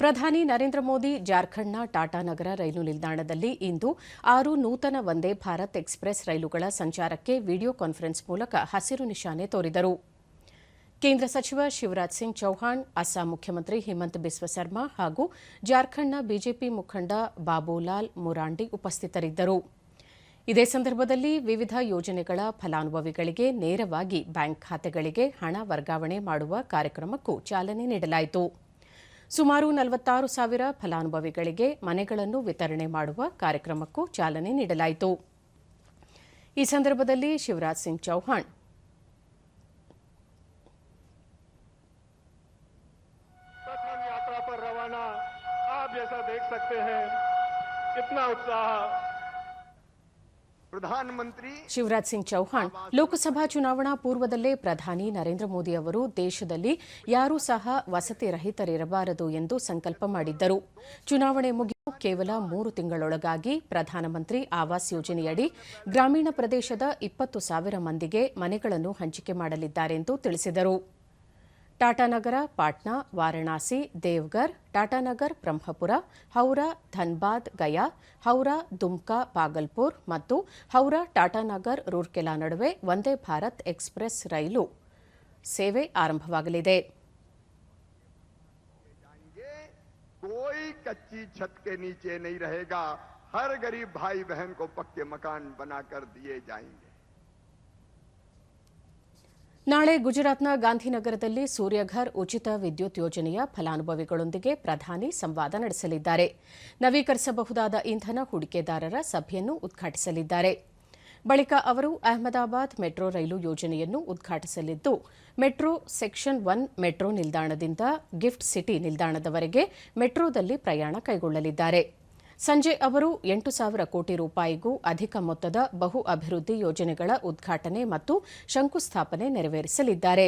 ಪ್ರಧಾನಿ ನರೇಂದ್ರ ಮೋದಿ ಜಾರ್ಖಂಡ್ನ ಟಾಟಾನಗರ ರೈಲು ನಿಲ್ದಾಣದಲ್ಲಿ ಇಂದು ಆರು ನೂತನ ವಂದೇ ಭಾರತ್ ಎಕ್ಸ್ಪ್ರೆಸ್ ರೈಲುಗಳ ಸಂಚಾರಕ್ಕೆ ವಿಡಿಯೋ ಕಾನ್ಫರೆನ್ಸ್ ಮೂಲಕ ಹಸಿರು ನಿಶಾನೆ ತೋರಿದರು. ಕೇಂದ್ರ ಸಚಿವ ಶಿವರಾಜ್ ಸಿಂಗ್ ಚೌಹಾಣ್, ಅಸ್ಸಾಂ ಮುಖ್ಯಮಂತ್ರಿ ಹಿಮಂತ್ ಬಿಸ್ವ ಸರ್ಮಾ ಹಾಗೂ ಜಾರ್ಖಂಡ್ನ ಬಿಜೆಪಿ ಮುಖಂಡ ಬಾಬುಲಾಲ್ ಮುರಾಂಡಿ ಉಪಸ್ಥಿತರಿದ್ದರು. ಇದೇ ಸಂದರ್ಭದಲ್ಲಿ ವಿವಿಧ ಯೋಜನೆಗಳ ಫಲಾನುಭವಿಗಳಿಗೆ ನೇರವಾಗಿ ಬ್ಯಾಂಕ್ ಖಾತೆಗಳಿಗೆ ಹಣ ವರ್ಗಾವಣೆ ಮಾಡುವ ಕಾರ್ಯಕ್ರಮಕ್ಕೂ ಚಾಲನೆ ನೀಡಲಾಯಿತು. ಸುಮಾರು ನಲವತ್ತಾರು ಸಾವಿರ ಫಲಾನುಭವಿಗಳಿಗೆ ಮನೆಗಳನ್ನು ವಿತರಣೆ ಮಾಡುವ ಕಾರ್ಯಕ್ರಮಕ್ಕೂ ಚಾಲನೆ ನೀಡಲಾಯಿತು ಈ ಸಂದರ್ಭದಲ್ಲಿ ಶಿವರಾಜ್ ಸಿಂಗ್ ಚೌಹಾಣ್ प्रथम यात्रा पर रवाना आप जैसा देख सकते हैं कितना उत्साह प्रधानमंत्री ಶಿವರಾಜ್ ಸಿಂಗ್ ಚೌಹಾಣ್ ಲೋಕಸಭಾ ಚುನಾವಣಾ ಪೂರ್ವದಲ್ಲೇ ಪ್ರಧಾನಿ ನರೇಂದ್ರ ಮೋದಿ ಅವರು ದೇಶದಲ್ಲಿ ಯಾರೂ ಸಹ ವಸತಿ ರಹಿತರಿರಬಾರದು ಎಂದು ಸಂಕಲ್ಪ ಮಾಡಿದ್ದರು. ಚುನಾವಣೆ ಮುಗಿದು ಕೇವಲ ಮೂರು ತಿಂಗಳೊಳಗಾಗಿ ಪ್ರಧಾನಮಂತ್ರಿ ಆವಾಸ್ ಯೋಜನೆಯಡಿ ಗ್ರಾಮೀಣ ಪ್ರದೇಶದ ಇಪ್ಪತ್ತು ಸಾವಿರ ಮಂದಿಗೆ ಮನೆಗಳನ್ನು ಹಂಚಿಕೆ ಮಾಡಲಿದ್ದಾರೆಂದು ತಿಳಿಸಿದರು. ಟಾಟಾನಗರ ಪಾಟ್ನಾ ವಾರಣಾಸಿ ದೇವ್ಗರ್ ಟಾಟಾನಗರ್ ಬ್ರಹ್ಮಪುರ ಹೌರಾ ಧನ್ಬಾದ್ ಗಯಾ ಹೌರಾ ದುಮ್ಕಾ ಬಾಗಲ್ಪುರ್ ಮತ್ತು ಹೌರಾ ಟಾಟಾನಗರ್ ರೂರ್ಕೆಲಾ ನಡುವೆ ವಂದೇ ಭಾರತ್ ಎಕ್ಸ್ಪ್ರೆಸ್ ರೈಲು ಸೇವೆ ಆರಂಭವಾಗಲಿದೆ ये कोई कच्ची छत के नीचे नहीं रहेगा हर गरीब भाई बहन को पक्के मकान बनाकर दिए जाएंगे ನಾಳೆ ಗುಜರಾತ್ನ ಗಾಂಧಿನಗರದಲ್ಲಿ ಸೂರ್ಯಘರ್ ಉಚಿತ ವಿದ್ಯುತ್ ಯೋಜನೆಯ ಫಲಾನುಭವಿಗಳೊಂದಿಗೆ ಪ್ರಧಾನಿ ಸಂವಾದ ನಡೆಸಲಿದ್ದಾರೆ. ನವೀಕರಿಸಬಹುದಾದ ಇಂಧನ ಹೂಡಿಕೆದಾರರ ಸಭೆಯನ್ನು ಉದ್ಘಾಟಿಸಲಿದ್ದಾರೆ. ಬಳಿಕ ಅವರು ಅಹಮದಾಬಾದ್ ಮೆಟ್ರೋ ರೈಲು ಯೋಜನೆಯನ್ನು ಉದ್ಘಾಟಿಸಲಿದ್ದು, ಮೆಟ್ರೋ ಸೆಕ್ಷನ್ ಒನ್ ಮೆಟ್ರೋ ನಿಲ್ದಾಣದಿಂದ ಗಿಫ್ಟ್ ಸಿಟಿ ನಿಲ್ದಾಣದವರೆಗೆ ಮೆಟ್ರೋದಲ್ಲಿ ಪ್ರಯಾಣ ಕೈಗೊಳ್ಳಲಿದ್ದಾರೆ. ಸಂಜೆ ಅವರು ಎಂಟು ಸಾವಿರ ಕೋಟಿ ರೂಪಾಯಿಗೂ ಅಧಿಕ ಮೊತ್ತದ ಬಹು ಅಭಿವೃದ್ಧಿ ಯೋಜನೆಗಳ ಉದ್ಘಾಟನೆ ಮತ್ತು ಶಂಕುಸ್ಥಾಪನೆ ನೆರವೇರಿಸಲಿದ್ದಾರೆ.